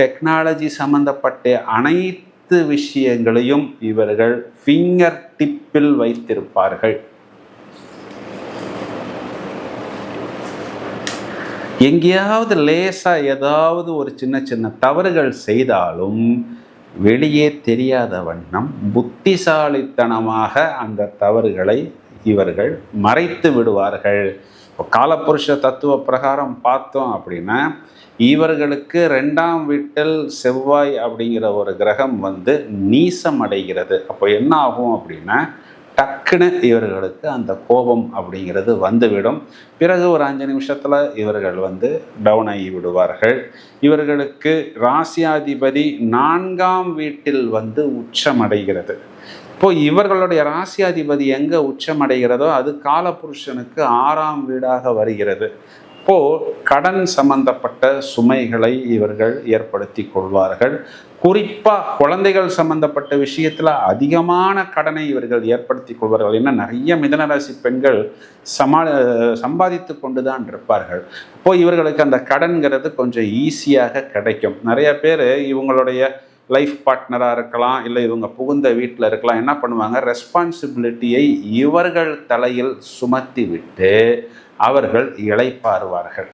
Technology சம்பந்தப்பட்ட அனைத்து விஷயங்களையும் இவர்கள் ஃபிங்கர் டிப்பில் வைத்திருப்பார்கள். எங்கேயாவது லேசாக ஏதாவது ஒரு சின்ன சின்ன தவறுகள் செய்தாலும் வெளியே தெரியாத வண்ணம் புத்திசாலித்தனமாக அந்த தவறுகளை இவர்கள் மறைத்து விடுவார்கள். இப்போ காலப்புருஷ தத்துவ பிரகாரம் பார்த்தோம் அப்படின்னா இவர்களுக்கு ரெண்டாம் வீட்டில் செவ்வாய் அப்படிங்கிற ஒரு கிரகம் வந்து நீசம் அடைகிறது. அப்போ என்ன ஆகும் அப்படின்னா டக்குன்னு இவர்களுக்கு அந்த கோபம் அப்படிங்கிறது வந்துவிடும். பிறகு ஒரு அஞ்சு நிமிஷத்தில் இவர்கள் வந்து டவுன் ஆகி விடுவார்கள். இவர்களுக்கு ராசியாதிபதி நான்காம் வீட்டில் வந்து உச்சமடைகிறது இப்போ இவர்களுடைய ராசியாதிபதி எங்கே உச்சமடைகிறதோ அது காலபுருஷனுக்கு ஆறாம் வீடாக வருகிறது. இப்போ கடன் சம்பந்தப்பட்ட சுமைகளை இவர்கள் ஏற்படுத்தி கொள்வார்கள். குறிப்பாக குழந்தைகள் சம்பந்தப்பட்ட விஷயத்தில் அதிகமான கடனை இவர்கள் ஏற்படுத்தி கொள்வார்கள். ஏன்னா நிறைய மிதனராசி பெண்கள் சமா சம்பாதித்து கொண்டு தான் இருப்பார்கள். இப்போ இவர்களுக்கு அந்த கடன்கிறது கொஞ்சம் ஈஸியாக கிடைக்கும். நிறைய பேர் இவங்களுடைய லைஃப் பார்ட்னராக இருக்கலாம் இல்லை இவங்க புகுந்த வீட்டில் இருக்கலாம் என்ன பண்ணுவாங்க? ரெஸ்பான்சிபிலிட்டியை இவர்கள் தலையில் சுமத்தி விட்டு அவர்கள் இழைப்பாருவார்கள்